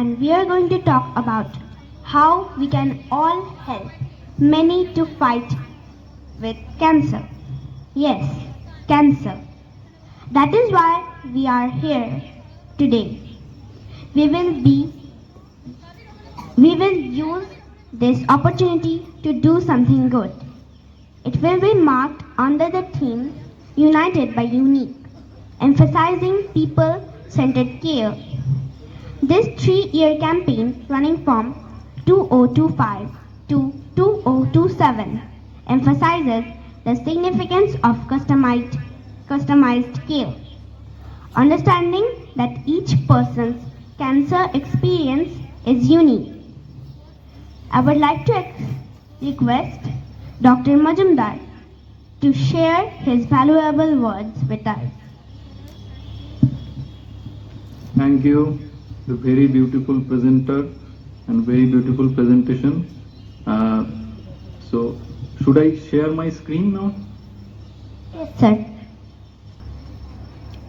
going to talk about how we can all help many to fight with cancer. Yes, cancer. That is why we are here today. We will be we will use this opportunity to do something good. It will be marked under the theme United by Unique, emphasizing people centered care. This three year campaign, running from 2025 to 2027, emphasizes the significance of customized, customized care. Understanding that each person's cancer experience is unique. I would like to request Dr. Majumdar to share his valuable words with us. Thank you The very beautiful presenter and very beautiful presentation. Uh, so, should I share my screen now? Yes, sir.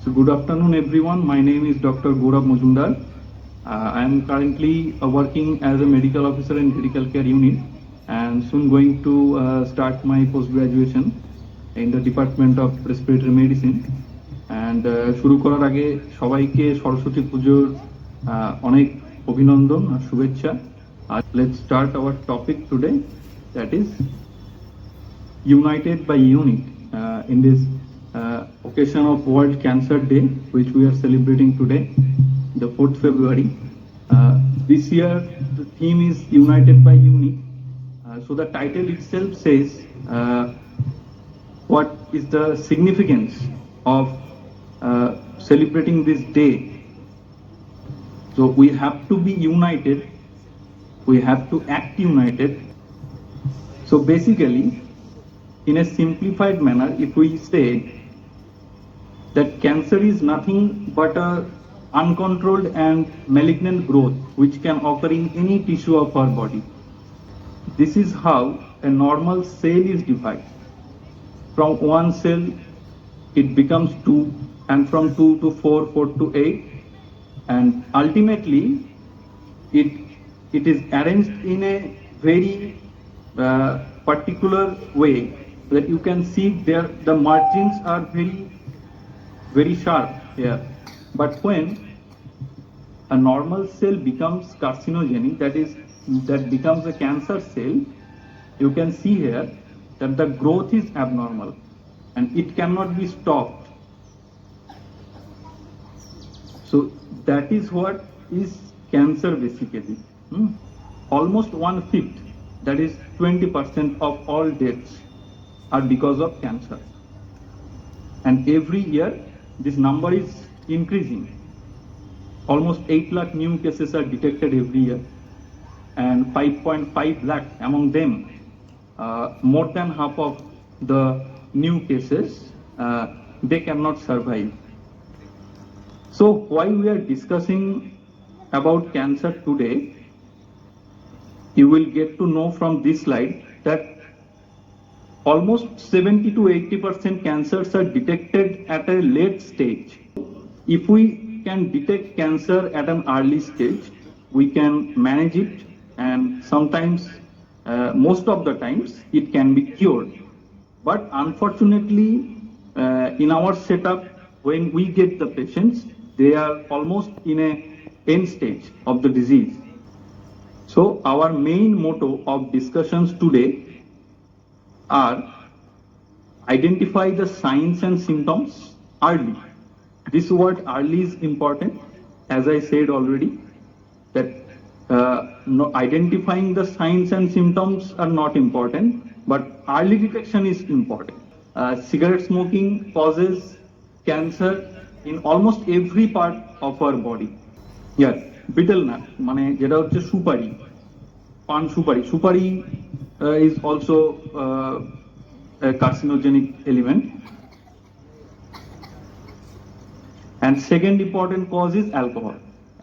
So, good afternoon, everyone. My name is Dr. Gaurav Majumdar. Uh, I am currently uh, working as a medical officer in critical care unit and soon going to uh, start my post graduation in the Department of Respiratory Medicine. And শুরু করার আগে সবাইকে সরস্বতী পুজোর আহ, অনেক অভিনন্দন আর শুভেচ্ছা আর let start our topic today that is united by UNIC uh, in this uh, occasion of World Cancer Day, which we are celebrating today, the 4th February. Uh, this year, the theme is United by UNIC. Uh, so the title itself says uh, what is the significance of uh, celebrating this day. so we have to be united, we have to act united. So basically, in a simplified manner, if we say that cancer is nothing but a uncontrolled and malignant growth which can occur in any tissue of our body. This is how a normal cell is divided. From one cell, it becomes two, and from two to four, four to eight, and ultimately, it it is arranged in a very uh, particular way that you can see there the margins are very very sharp here. But when a normal cell becomes carcinogenic that is that becomes a cancer cell you can see here that the growth is abnormal and it cannot be stopped. So that is what is cancer basically. Hmm? Almost one fifth, that is 20% of all deaths are because of cancer. And every year this number is increasing. Almost 8 lakh new cases are detected every year and 5.5 lakh among them, uh, more than half of the new cases, uh, they cannot survive. So why we are discussing about cancer today, you will get to know from this slide that almost 70 to 80 percent cancers are detected at a late stage. If we can detect cancer at an early stage, we can manage it and sometimes, uh, most of the times, it can be cured. But unfortunately, uh, in our setup, when we get the patients, they are almost in a end stage of the disease. So our main motto of discussions today are identify the signs and symptoms early. This word early is important, as I said already, that uh, no, identifying the signs and symptoms are not important, but early detection is important. Uh, cigarette smoking causes cancer in almost every part of our body Yeah, betel nut মানে যেটা হচ্ছে সুপারি পান সুপারি। Supari is also carcinogenic element and second important cause is alcohol.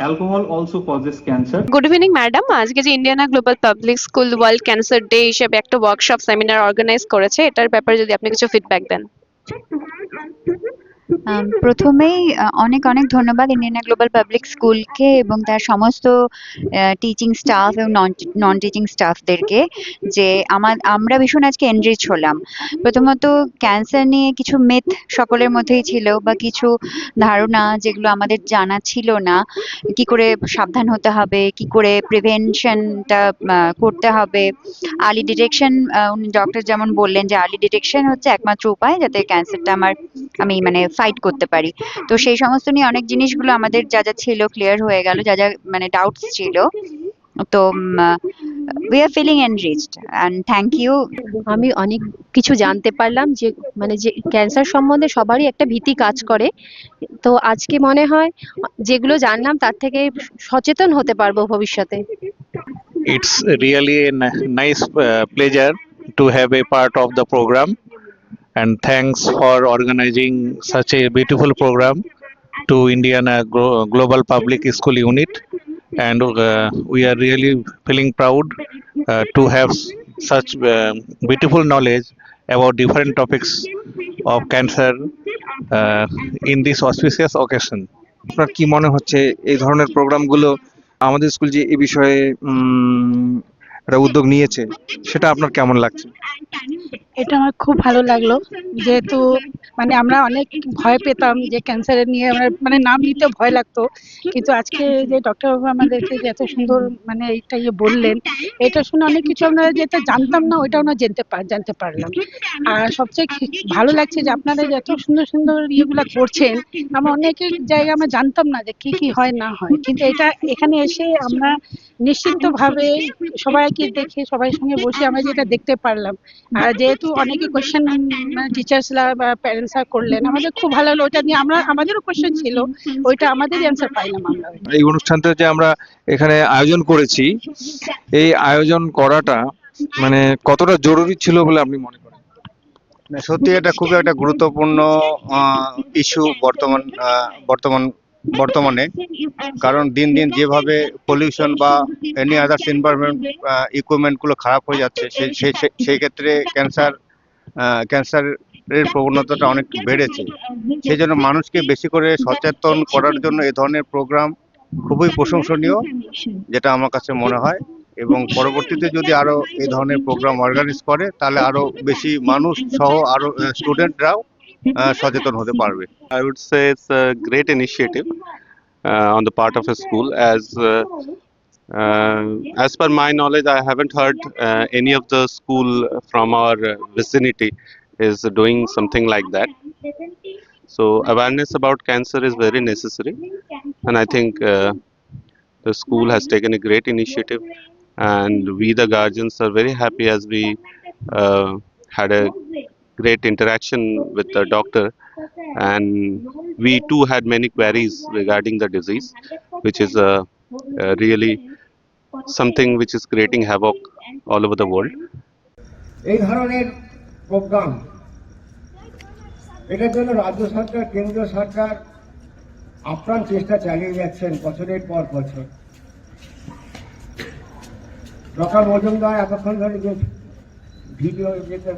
Alcohol also causes cancer. Good evening madam আজকে যে Indiana global public school world cancer day হিসেবে একটা ওয়ার্কশপ সেমিনার অর্গানাইজ করেছে। এটার ব্যাপারে যদি আপনি কিছু ফিডব্যাক দেন। প্রথমেই অনেক অনেক ধন্যবাদ ইন্ডিয়ানা গ্লোবাল পাবলিক স্কুলকে এবং তার সমস্ত টিচিং স্টাফ এবং নন টিচিং স্টাফদেরকে যে আমার আমরা ভীষণ আজকে এনরিচ হলাম। প্রথমত ক্যান্সার নিয়ে কিছু মেথ সকলের মধ্যেই ছিল বা কিছু ধারণা যেগুলো আমাদের জানা ছিল না। কি করে সাবধান হতে হবে, কি করে প্রিভেনশনটা করতে হবে। আর্লি ডিটেকশন ডক্টর যেমন বললেন যে আর্লি ডিটেকশন হচ্ছে একমাত্র উপায় যাতে ক্যান্সারটা আমার, আমি মানে ফাইট করতে পারি। তো সেই সমস্ত নিয়ে অনেক জিনিসগুলো আমাদের যা যা ছিল ক্লিয়ার হয়ে গেল যা যা মানে ডাউটস ছিল। তো we are feeling enriched and thank you আমি অনেক কিছু জানতে পারলাম যে মানে যে ক্যান্সার সম্বন্ধে সবারই একটা ভীতি কাজ করে। তো আজকে মনে হয় যেগুলো জানলাম তার থেকে সচেতন হতে পারব ভবিষ্যতে। It's really uh, pleasure to have a part of the program, and thanks for organizing such a beautiful program to Indiana Glo- Global Public School Unit. And uh, we are really feeling proud uh, to have such uh, beautiful knowledge about different topics of cancer uh, in this auspicious occasion. আপনার কি মনে হচ্ছে এই ধরনের প্রোগ্রামগুলো আমাদের school যে এই বিষয়ে একটা উদ্যোগ নিয়েছে সেটা আপনার কেমন লাগছে এটা আমার খুব ভালো লাগল। যেহেতু মানে আমরা অনেক ভয় পেতাম যে ক্যান্সারের নিয়ে আমরা মানে নাম নিতে ভয় লাগতো। কিন্তু আজকে যে ডক্টর বাবু আমাদেরকে যে এত সুন্দর মানে এইটা ইয়ে বললেন, এটা শুনে অনেক কিছু আমরা যেটা জানতাম না, ওইটা আমরা জানতে পার জানতে পারলাম। আর সবচেয়ে ভালো লাগছে যে আপনারা এত সুন্দর সুন্দর ইয়েগুলা করছেন, আমরা অনেক জায়গায় আমরা জানতাম না যে কি কি হয়, না হয়। কিন্তু এটা এখানে এসে আমরা নিশ্চিন্তভাবে সবাইকে দেখে, সবাই সঙ্গে বসে আমরা যেটা দেখতে পারলাম। আর যেহেতু অনেকে কোয়েশ্চেন টিচার্সরা বা প্যারেন্টসরা করলেন আমাদের খুব ভালো হলো। ওটা নিয়ে আমরা আমাদেরও কোয়েশ্চেন ছিল ওইটা আমাদেরই অ্যান্সার পাইলাম আমরা। এই অনুষ্ঠানটা যে আমরা এখানে আয়োজন করেছি এই আয়োজন করাটা মানে কতটা জরুরি ছিল বলে আপনি মনে করেন? না, সত্যি এটা খুবই একটা গুরুত্বপূর্ণ ইস্যু বর্তমান আহ, বর্তমান বর্তমানে, কারণ দিন দিন যেভাবে পলিউশন বা এনি আদার্স এনভায়রনমেন্ট ইকুইপমেন্টগুলো খারাপ হয়ে যাচ্ছে সেই সেই ক্ষেত্রে ক্যান্সার ক্যান্সারের প্রবণতাটা অনেক বেড়েছে। সেই জন্য মানুষকে বেশি করে সচেতন করার জন্য এ ধরনের প্রোগ্রাম খুবই প্রশংসনীয়, যেটা আমার কাছে মনে হয়। এবং পরবর্তীতে যদি আরও এ ধরনের প্রোগ্রাম অর্গানাইজ করে, তাহলে আরও বেশি মানুষ সহ আরও স্টুডেন্টরাও সচেতন হতে পারবে I would say it's a great initiative uh, on the part of a school. As uh, uh, as per my knowledge, I haven't heard uh, any of the school from our uh, vicinity is doing something like that. So awareness about cancer is very necessary, and I think uh, the school has taken a great initiative, and we the guardians are very happy as we uh, had a great interaction with the doctor and we too had many queries regarding the disease which is uh, uh, really something which is creating havoc all over the world এই ধরনের programme এটার জন্য রাজ্য সরকার কেন্দ্র সরকার আপ্রাণ চেষ্টা চালিয়ে যাচ্ছেন বছরের পর বছর ডক্টর মজুমদার এতক্ষণ ধরে যে ভিডিও যেটা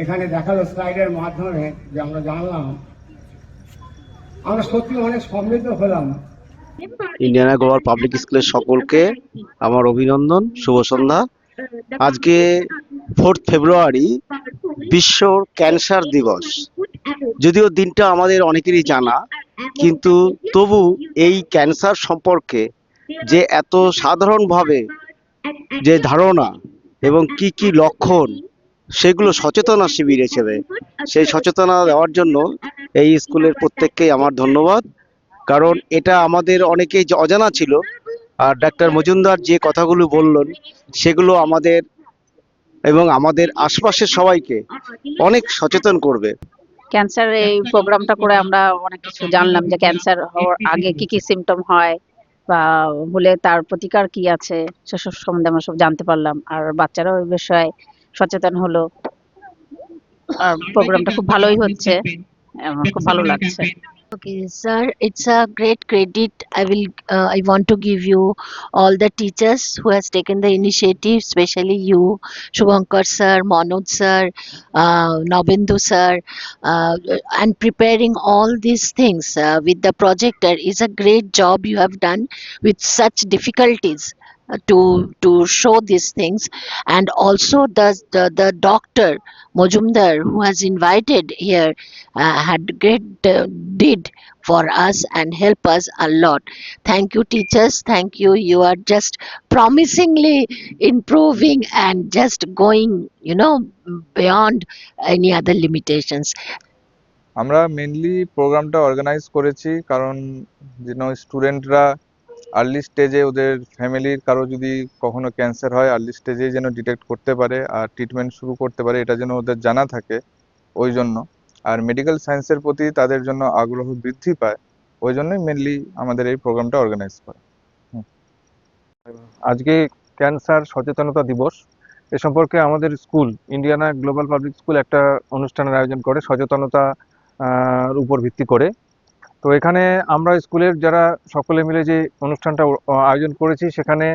এখানে দেখাল স্লাইডের মাধ্যমে যে আমরা জানলাম, আমরা সত্যি অনেক সমৃদ্ধ হলাম। ইন্ডিয়ানা গ্লোবাল পাবলিক স্কুলের সকলকে আমার অভিনন্দন, শুভ সন্ধ্যা। আজকে ফোর্থ ফেব্রুয়ারি বিশ্ব ক্যান্সার দিবস। যদিও দিনটা আমাদের অনেকেরই জানা, কিন্তু তবু এই ক্যান্সার সম্পর্কে যে এত সাধারণভাবে যে ধারণা এবং কি কি লক্ষণ সেগুলো সচেতনা শিবির হিসেবে। সেই সচেতনা দেওয়ার জন্য এই স্কুলের প্রত্যেককেই আমার ধন্যবাদ। কারণ এটা আমাদের অনেকেই অজানা ছিল। আর ডাক্তার মজুমদার যে কথাগুলো বললেন, সেগুলো আমাদের এবং আমাদের আশপাশের সবাইকে অনেক সচেতন করবে। ক্যান্সার এই প্রোগ্রামটা করে আমরা অনেক কিছু জানলাম যে ক্যান্সার হওয়ার আগে কি কি সিমটম হয় বা হলে তার প্রতিকার কি আছে, সেসব সম্বন্ধে আমরা সব জানতে পারলাম। আর বাচ্চারাও এই বিষয়ে সচেতন হলো আর প্রোগ্রামটা খুব ভালোই হচ্ছে খুব ভালো লাগছে Okay, sir, it's a great credit. I will, uh, I want to give you all the teachers who has taken the initiative, especially you, Shubhankar sir, Manoj sir, uh, Nabendu sir, uh, and preparing all these things uh, with the projector is a great job you have done with such difficulties. Uh, To to show these things, and also the the, the doctor Mojumdar who has invited here uh, had great uh, did for us and help us a lot thank you teachers thank you you are just promisingly improving and just going you know beyond any other limitations আমরা mainly প্রোগ্রামটা organise করেছি কারণ যেন স্টুডেন্টরা early স্টেজে ওদের ফ্যামিলির কারও যদি কখনো ক্যান্সার হয় আর্লি স্টেজে যেন ডিটেক্ট করতে পারে আর ট্রিটমেন্ট শুরু করতে পারে, এটা যেন ওদের জানা থাকে ওই জন্য। আর মেডিকেল সায়েন্সের প্রতি তাদের জন্য আগ্রহ বৃদ্ধি পায়, ওই জন্যই মেনলি আমাদের এই প্রোগ্রামটা অর্গানাইজ করা। আজকে ক্যান্সার সচেতনতা দিবস। এ সম্পর্কে আমাদের school Indiana global public school একটা অনুষ্ঠানের আয়োজন করে, সচেতনতা উপর ভিত্তি করে। তো এখানে আমরা স্কুলের যারা সকলে মিলে যে অনুষ্ঠানটা আয়োজন করেছি, সেখানে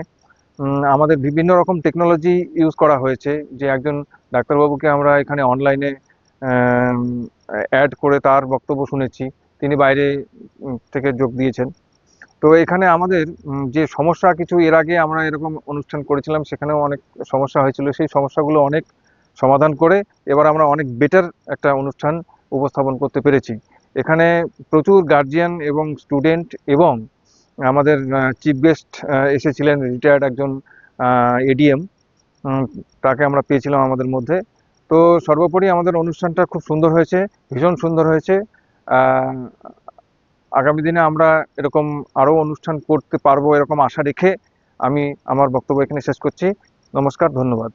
আমাদের বিভিন্ন রকম টেকনোলজি ইউজ করা হয়েছে। যে একজন ডাক্তারবাবুকে আমরা এখানে অনলাইনে অ্যাড করে তার বক্তব্য শুনেছি। তিনি বাইরে থেকে যোগ দিয়েছেন। তো এখানে আমাদের যে সমস্যা কিছু, এর আগে আমরা এরকম অনুষ্ঠান করেছিলাম, সেখানেও অনেক সমস্যা হয়েছিল। সেই সমস্যাগুলো অনেক সমাধান করে, এবার আমরা অনেক বেটার একটা অনুষ্ঠান উপস্থাপন করতে পেরেছি। এখানে প্রচুর গার্জিয়ান এবং স্টুডেন্ট এবং আমাদের চিফ গেস্ট এসেছিলেন রিটায়ার্ড একজন এডিএম তাকে আমরা পেয়েছিলাম আমাদের মধ্যে। তো সর্বোপরি আমাদের অনুষ্ঠানটা খুব সুন্দর হয়েছে, ভীষণ সুন্দর হয়েছে। আগামী দিনে আমরা এরকম আরও অনুষ্ঠান করতে পারব এরকম আশা রেখে আমি আমার বক্তব্য এখানে শেষ করছি। নমস্কার, ধন্যবাদ।